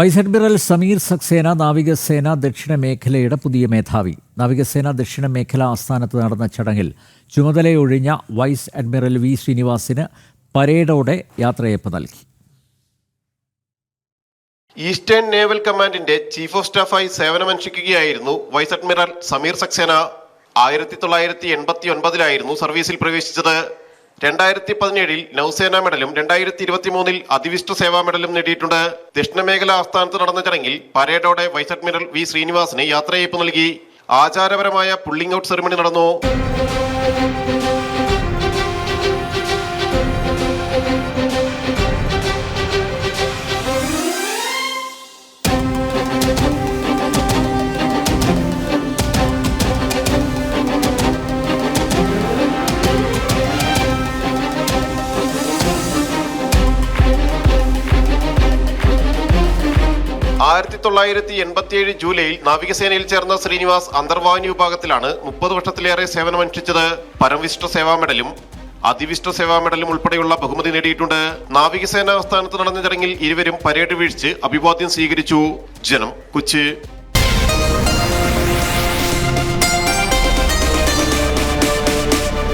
Vice admiral Sameer Saxena നാവികസേന ദക്ഷിണ മേഖലയുടെ പുതിയ മേധാവി. നാവികസേന ദക്ഷിണ മേഖല ആസ്ഥാനത്ത് നടന്ന ചടങ്ങിൽ ചുമതലയൊഴിഞ്ഞ വൈസ് അഡ്മിറൽ വി ശ്രീനിവാസിന് പരേഡോടെ യാത്രയപ്പ് നൽകി. ഈസ്റ്റേൺ നേവൽ കമാൻഡിന്റെ ചീഫ് ഓഫ് സ്റ്റാഫായി സേവനമനുഷ്ഠിക്കുകയായിരുന്നു വൈസ് അഡ്മിറൽ സമീർ സക്സേന. ആയിരത്തി തൊള്ളായിരത്തി എൺപത്തി ഒൻപതിലായിരുന്നു സർവീസിൽ പ്രവേശിച്ചത്. രണ്ടായിരത്തി പതിനേഴിൽ നൌസേന മെഡലും രണ്ടായിരത്തി ഇരുപത്തി മൂന്നിൽ അതിവിഷ്ട സേവാ മെഡലും നേടിയിട്ടുണ്ട്. ദക്ഷിണമേഖല ആസ്ഥാനത്ത് നടന്ന ചടങ്ങിൽ പരേഡോടെ വൈസ് അഡ്മിറൽ വി ശ്രീനിവാസിന് യാത്രയയപ്പ് നൽകി. ആചാരപരമായ പുള്ളിംഗ് ഔട്ട് സെറിമണി നടന്നു. ആയിരത്തി തൊള്ളായിരത്തി എൺപത്തിയേഴ് ജൂലൈയിൽ നാവികസേനയിൽ ചേർന്ന ശ്രീനിവാസ് അന്തർവാഹിനി വിഭാഗത്തിലാണ് മുപ്പത് വർഷത്തിലേറെ സേവനമനുഷ്ഠിച്ചത് പരംവിശിഷ്ട സേവാ മെഡലും. അതിവിഷ്ട സേവാ മെഡലും ഉൾപ്പെടെയുള്ള ബഹുമതി നേടിയിട്ടുണ്ട്. നാവികസേന ആസ്ഥാനത്ത് നടന്ന ചടങ്ങിൽ ഇരുവരും പരേഡ് വീഴ്ച അഭിവാദ്യം സ്വീകരിച്ചു. ജനം കൊച്ചി